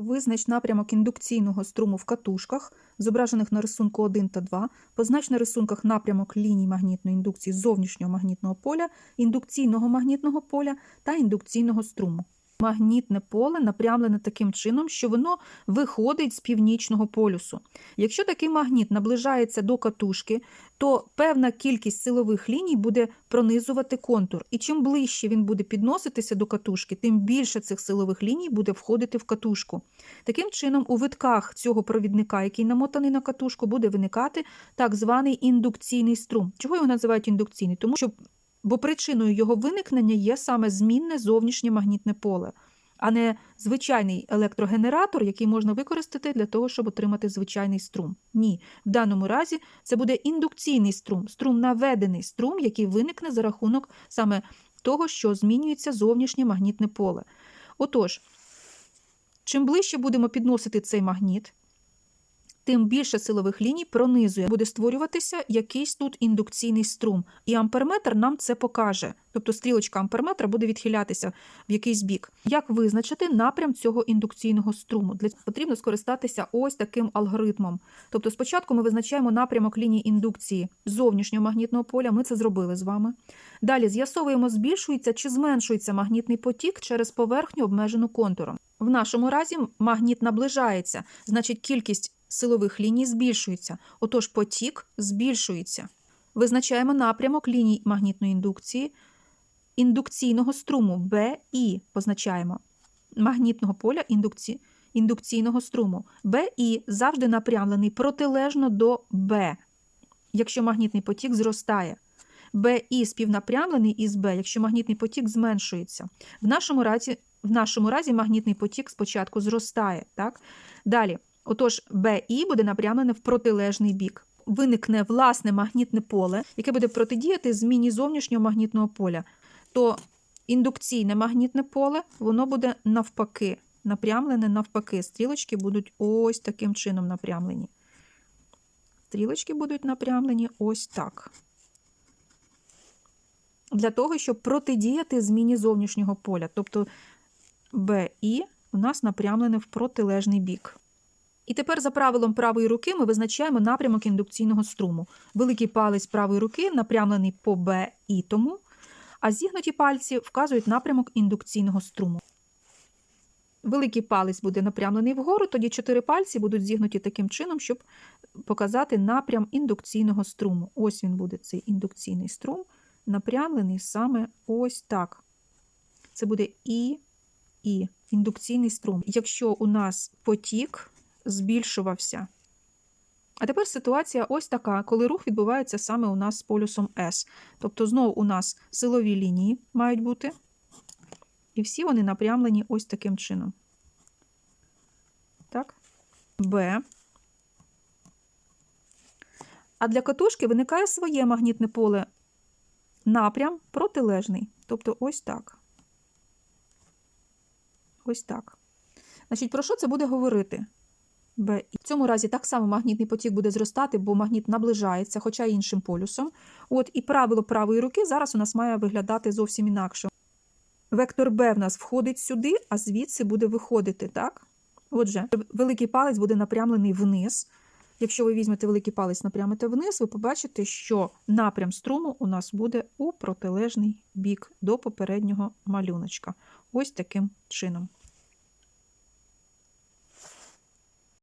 Визнач напрямок індукційного струму в катушках, зображених на рисунку 1 та 2. Познач на рисунках напрямок ліній магнітної індукції зовнішнього магнітного поля, індукційного магнітного поля та індукційного струму. Магнітне поле напрямлене таким чином, що воно виходить з північного полюсу. Якщо такий магніт наближається до катушки, то певна кількість силових ліній буде пронизувати контур. І чим ближче він буде підноситися до катушки, тим більше цих силових ліній буде входити в катушку. Таким чином, у витках цього провідника, який намотаний на катушку, буде виникати так званий індукційний струм. Чого його називають індукційний? Тому що бо причиною його виникнення є саме змінне зовнішнє магнітне поле, а не звичайний електрогенератор, який можна використати для того, щоб отримати звичайний струм. Ні, в даному разі це буде індукційний струм, струм наведений струм, який виникне за рахунок саме того, що змінюється зовнішнє магнітне поле. Отож, чим ближче будемо підносити цей магніт, тим більше силових ліній пронизує, буде створюватися якийсь тут індукційний струм. І амперметр нам це покаже. Тобто стрілочка амперметра буде відхилятися в якийсь бік. Як визначити напрям цього індукційного струму? Для цього потрібно скористатися ось таким алгоритмом. Тобто, спочатку ми визначаємо напрямок лінії індукції зовнішнього магнітного поля. Ми це зробили з вами. Далі з'ясовуємо, збільшується чи зменшується магнітний потік через поверхню, обмежену контуром. В нашому разі магніт наближається, значить кількість силових ліній збільшується, отож потік збільшується. Визначаємо напрямок ліній магнітної індукції, індукційного струму Б і позначаємо магнітного поля індукці... індукційного струму. Б і завжди напрямлений протилежно до Б, якщо магнітний потік зростає. БІ співнапрямлений із Б, якщо магнітний потік зменшується. В нашому разі, в нашому разі магнітний потік спочатку зростає. Так? Далі. Отож, БІ буде напрямлене в протилежний бік. Виникне власне магнітне поле, яке буде протидіяти зміні зовнішнього магнітного поля. То індукційне магнітне поле воно буде навпаки, напрямлене навпаки. Стрілочки будуть ось таким чином напрямлені. Стрілочки будуть напрямлені ось так. Для того, щоб протидіяти зміні зовнішнього поля. Тобто БІ у нас напрямлене в протилежний бік. І тепер за правилом правої руки ми визначаємо напрямок індукційного струму. Великий палець правої руки напрямлений по Б і тому, а зігнуті пальці вказують напрямок індукційного струму. Великий палець буде напрямлений вгору, тоді чотири пальці будуть зігнуті таким чином, щоб показати напрям індукційного струму. Ось він буде цей індукційний струм, напрямлений саме ось так. Це буде І, І, індукційний струм. Якщо у нас потік збільшувався. А тепер ситуація ось така, коли рух відбувається саме у нас з полюсом S. Тобто, знову у нас силові лінії мають бути, і всі вони напрямлені ось таким чином. Так, Б. А для катушки виникає своє магнітне поле напрям протилежний. Тобто ось так. Ось так. Значить, про що це буде говорити? Б. В цьому разі так само магнітний потік буде зростати, бо магніт наближається, хоча й іншим полюсом. От І правило правої руки зараз у нас має виглядати зовсім інакше. Вектор Б в нас входить сюди, а звідси буде виходити. так? Отже, великий палець буде напрямлений вниз. Якщо ви візьмете великий палець напрямите вниз, ви побачите, що напрям струму у нас буде у протилежний бік до попереднього малюночка. Ось таким чином.